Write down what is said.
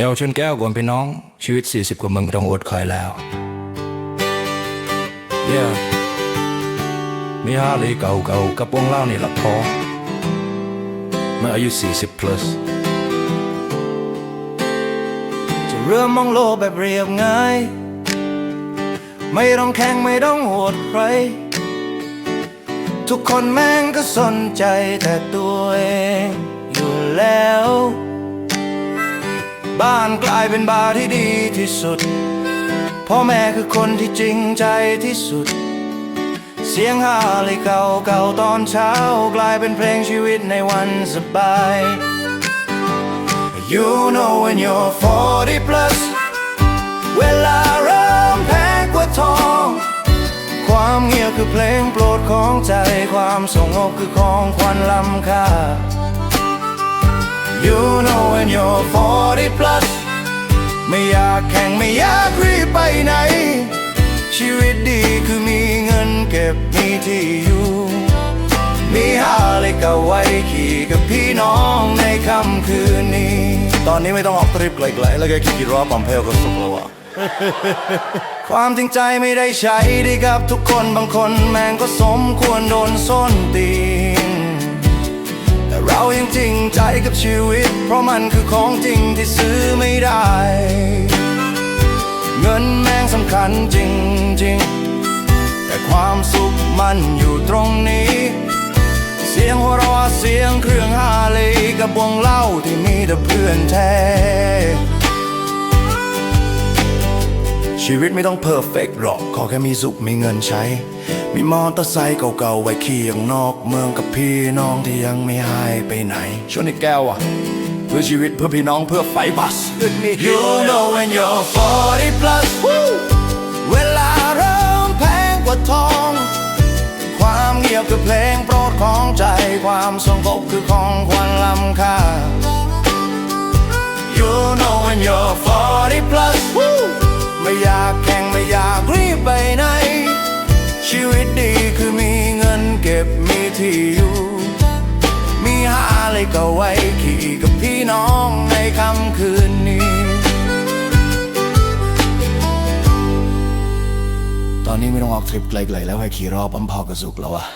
เอวชนแก้วก่อนพี่น้องชีวิต 40 กว่ามึงต้องอดคอยแล้ว yeah. มีฮาร์ลีเก่าๆกับวงเล่านี่หละพอเมื่ออายุ 40 plus จะเริ่มมองโลกแบบเรียบง่าย ไม่ต้องแข่งไม่ต้องโหดใคร ทุกคนแม่งก็สนใจแต่ตัวเองอยู่แล้ว บ้านกลายเป็นบาร์ที่ดีที่สุด พ่อแม่คือคนที่จริงใจที่สุด เสียงฮาเลยเก่าเก่าๆตอนเช้า กลายเป็นเพลงชีวิตในวันสบาย You know when you're 40 plus เวลาเริ่มแพงกว่าทอง ความเงียบคือเพลงโปรดของใจ ความสงบคือของขวัญล้ำค่า You know when you're 40 plus ไม่อยากแข่งไม่อยากรีบไปไหน ชีวิตดีคือมีเงินเก็บมีที่อยู่ มีฮาเลยก็ไว้ขี่กับพี่น้องในค่ำคืนนี้ ตอนนี้ไม่ต้องออกทริปไกลๆแล้วก็ขี่รอบปั๊มเพลก็สุกแล้วอะความจริงใจไม่ได้ใช้ได้กับทุกคนบางคนแม่งก็สมควรโดนส้นตี จริงใจกับชีวิต เพราะมันคือของจริงที่ซื้อไม่ได้ เงินแม่งสำคัญจริงจริงแต่ความสุขมันอยู่ตรงนี้ เสียงหัวเราะเสียงเครื่องฮาเลยกับวงเล่าที่มีแต่เพื่อนแท้ ชีวิตไม่ต้องเพอร์เฟกต์หรอก ขอแค่มีสุขมีเงินใช้ มีมอเตอร์ไซค์เก่าๆไว้ขี่อย่างนอกเมืองกับพี่น้องที่ยังไม่หายไปไหนช่วงนี้แก้วอะ เพื่อชีวิตเพื่อพี่น้องเพื่อไฟบัส You know when you're 40 plus เวลาเริ่มแพงกว่าทอง ความเงียบคือเพลงโปรดของใจ ความสงบคือของขวัญล้ำค่า You know when you're 40 plus ก็บมีที่อยู่ มีหาอะไรก็ไว้ขี่กับพี่น้องในค่ำคืนนี้ ตอนนี้ไม่ต้องออกทริปไกลๆแล้วให้ขี่รอบอัมพอกระสุกแล้วอะ